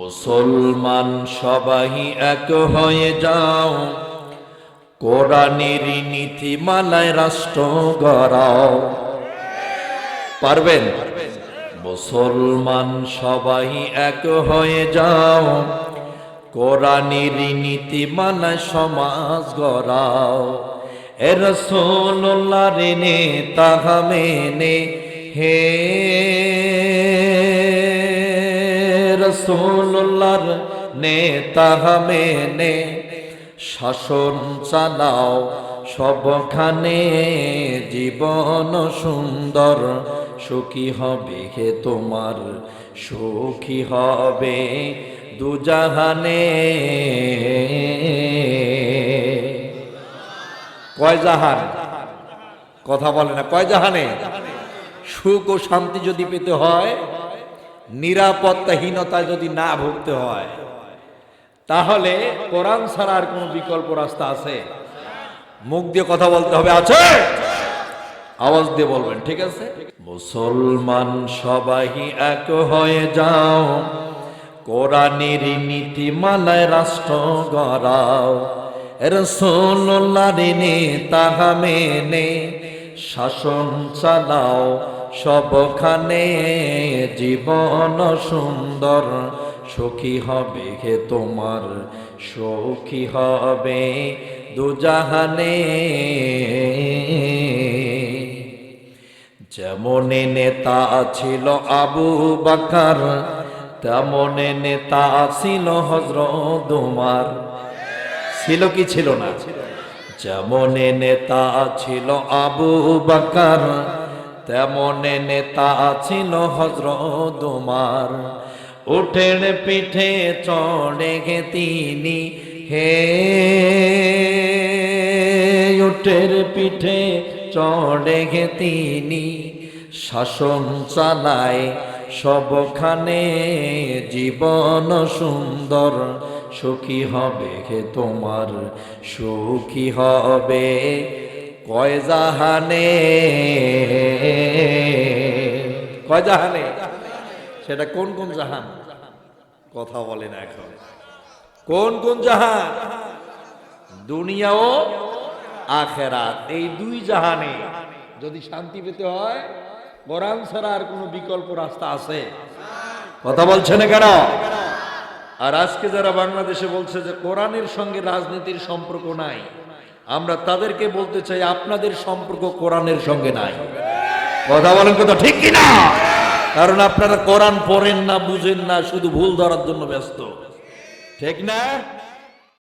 মুসলমান সবাই এক হয়ে যাও। কোরআনের নীতিমালায় রাষ্ট্র গড়াও। পারবেন? মুসলমান সবাই এক হয়ে যাও। কোরআনের নীতিমালায় সমাজ গড়াও। এর সোল্লা রেনে তাহা মেনে হে রসোল্লার নেতা মেনে শাসন চালাও, সবখানে জীবন সুন্দর, সুখী হবে হে তোমার, সুখী হবে দুজাহানে। কয় জাহান? কথা বলে না, কয় জাহানে? সুখ ও শান্তি যদি পেতে হয় নিরাপত্তাহীনতা যদি না ভুগতে হয়, তাহলে কোরআন ছাড়া আর কোনো বিকল্প রাস্তা আছে? মুখ দিয়ে কথা বলতে হবে, আছে? আওয়াজ দিয়ে বলবেন, ঠিক আছে? মুসলমান সবাই এক হয়ে যাও, কোরআনের নীতিমালায় রাষ্ট্র গড়াও রসোল্লার তাহা মেনে শাসন চালাও সবখানে জীবন সুন্দর, সুখী হবে হে তোমার, সুখী হবে দুজাহানে। যেমন নেতা ছিল আবু বাকার, তেমন নেতা ছিল হজরত ছিল কি ছিল না? যেমন নেতা ছিল আবু বাকার তেমন নেতা ছিল হজরত উমার। উঠের পিঠে চড়ে গে তিনি, হে উঠের পিঠে চড়ে গে তিনি। শাসন চালায় সবখানে জীবন সুন্দর, সুখী হবে হে তোমার, সুখী হবে। কয় জাহানে? কয় জাহানে? সেটা কোন কোন জাহান? কথা বলে না এখন। কোন কোন জাহান? দুনিয়া ও আখেরাত। এই দুই জাহানে যদি শান্তি পেতে হয়, কোরআন ছাড়া আর কোনো বিকল্প রাস্তা আছে? কথা বলছে না কেন? আর আজকে যারা বাংলাদেশে বলছে যে কোরআনের সঙ্গে রাজনীতির সম্পর্ক নাই আমরা তাদেরকে বলতে চাই, আপনাদের সম্পর্ক কোরআনের সঙ্গে নাই। কথা বলেন কথা ঠিক কিনা? কারণ আপনারা কোরআন পড়েন না, বুঝেন না, শুধু ভুল ধরার জন্য ব্যস্ত। ঠিক না?